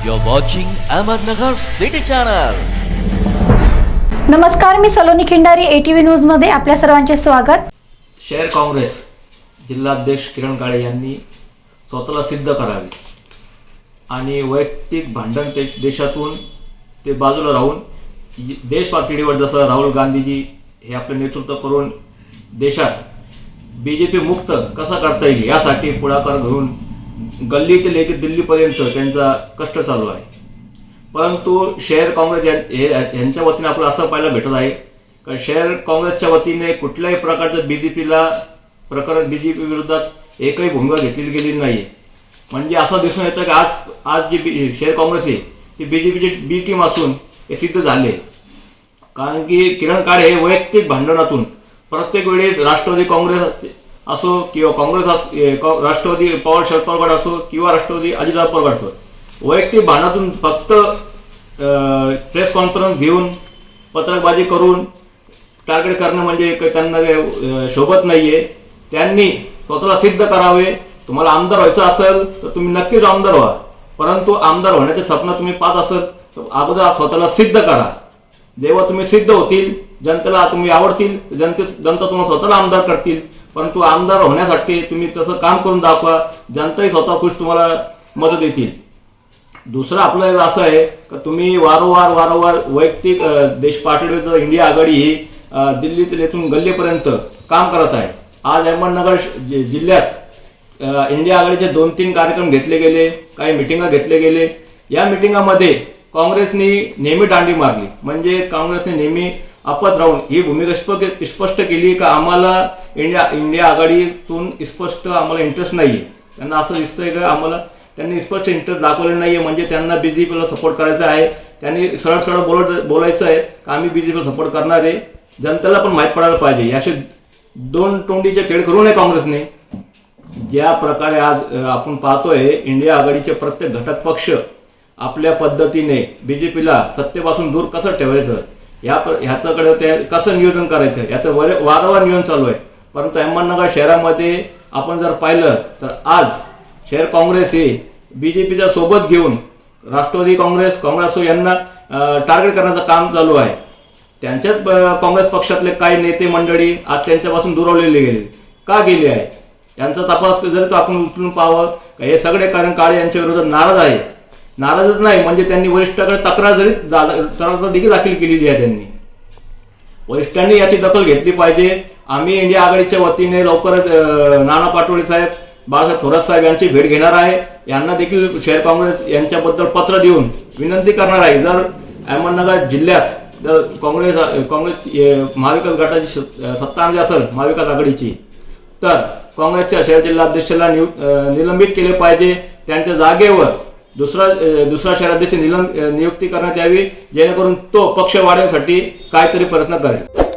You're watching Ahmednagar City Channel. नमस्कार मी Saloni Khindari ATV न्यूजमध्ये आपल्या सर्वांचे स्वागत शहर काँग्रेस जिल्हाध्यक्ष किरण काळे यांनी स्वतःला सिद्ध करावे आणि वैयक्तिक भांडण ते देशातून ते बाजूला राहून देश पातळीवर जसं राहुल गांधीजी हे आपलं नेतृत्व करून देशात बी जे पी मुक्त कसा करता येईल यासाठी पुढाकार घेऊन गल्ली ते लेके दिल्लीपर्यंत त्यांचा कष्ट चालू आहे. परंतु शहर काँग्रेस हे यांच्या वतीने आपलं असं पाहायला भेटत आहे कारण शहर काँग्रेसच्या वतीने कुठल्याही प्रकारचं बी जे पीला प्रकरण बी जे पी विरोधात एकही भूमिका घेतली गेली नाही म्हणजे असं दिसून येतं की आज आज जी बी शहर काँग्रेस आहे ती बी जे पीची बी टीम असून हे सिद्ध झाले. कारण की किरण काळे हे वैयक्तिक भांडणातून प्रत्येक वेळेस राष्ट्रवादी काँग्रेस असो किंवा काँग्रेस अस- ए, राष्ट्रवादी पवार शरद पवार गट असो किंवा राष्ट्रवादी अजितदादा पवार गट असो वैयक्तिक भांडणातून फक्त प्रेस कॉन्फरन्स घेऊन पत्रकबाजी करून टार्गेट करणं म्हणजे त्यांना शोभत नाही आहे त्यांनी स्वतःला सिद्ध करावे. तुम्हाला आमदार व्हायचं असेल तर तुम्ही नक्कीच आमदार व्हा. परंतु आमदार होण्याचे स्वप्न तुम्ही पाहत असेल तर अगोदर स्वतःला सिद्ध करा. जेव्हा तुम्ही सिद्ध होतील जनतेला तुम्ही आवडतील तर जनते जनता तुम्हाला स्वतःला आमदार करतील. परंतु आमदार होण्यासाठी तुम्ही तसं काम करून दाखवा जनताही स्वतः खुश तुम्हाला मदत देतील. दुसरं आपलं असं आहे का तुम्ही वारंवार वारंवार वैयक्तिक अ, देश पातळीवर इंडिया आघाडी ही दिल्लीतील येथून गल्लीपर्यंत काम करत आहे. आज अहमदनगर जि- जिल्ह्यात इंडिया आघाडीचे दोन तीन कार्यक्रम घेतले गेले काही मिटिंगा घेतले गेले या मिटिंगामध्ये काँग्रेसने नेहमी दांडी मारली. म्हणजे काँग्रेसने नेहमी आपत राहून ही भूमिका स्पष्ट स्पष्ट केली का आम्हाला इंडिया इंडिया आघाडीतून स्पष्ट आम्हाला इंटरेस्ट नाही आहे त्यांना असं दिसतंय का आम्हाला? त्यांनी स्पष्ट इंटरेस्ट दाखवले नाही आहे म्हणजे त्यांना बी जे पीला सपोर्ट करायचा आहे. त्यांनी सरळ सरळ बोलत बोलायचं आहे का आम्ही बी जे पीला सपोर्ट करणार आहे? जनतेला पण माहीत पडायला पाहिजे. असे दोन तोंडीचे खेळ करू नये काँग्रेसने. ज्या प्रकारे आज आपण पाहतोय इंडिया आघाडीचे प्रत्येक घटक पक्ष आपल्या पद्धतीने बी जे पीला सत्तेपासून दूर कसं ठेवायचं? या ह्याच्याकडे ते कसं नियोजन करायचं? याचं वर वारंवार नियोजन चालू आहे. परंतु अहमदनगर शहरामध्ये आपण जर पाहिलं तर आज शहर काँग्रेस हे बी जे पीच्या सोबत घेऊन राष्ट्रवादी काँग्रेस काँग्रेस यांना टार्गेट करण्याचं काम चालू आहे. त्यांच्याच काँग्रेस पक्षातले काही नेते मंडळी आज त्यांच्यापासून दुरावलेले गेले. का गेले आहे? यांचा तपास जरी तो आपण उचलून पाहावं हे सगळे कारण काळे यांच्या विरोधात नाराज आहे? नाराजच नाही म्हणजे त्यांनी वरिष्ठाकडे तक्रार जरी तक्रार देखील दाखल केलेली आहे त्यांनी. वरिष्ठांनी याची दखल घेतली पाहिजे. आम्ही इंडिया आघाडीच्या वतीने लवकरच नाना पाटोळे साहेब बाळासाहेब थोरात साहेब यांची भेट घेणार आहे. यांना देखील शहर काँग्रेस यांच्याबद्दल पत्र देऊन विनंती करणार आहे. जर अहमदनगर जिल्ह्यात जर काँग्रेस काँग्रेस महाविकास गटाची सत्ता आणली असेल महाविकास आघाडीची तर काँग्रेसच्या शहर जिल्हाध्यक्षाला निलंबित केले पाहिजे. त्यांच्या जागेवर दुसरा दुसरा शहराध्यक्ष निलंब नियुक्ती करण्यात यावी जेणेकरून तो पक्ष वाढवण्यासाठी काहीतरी प्रयत्न करेल.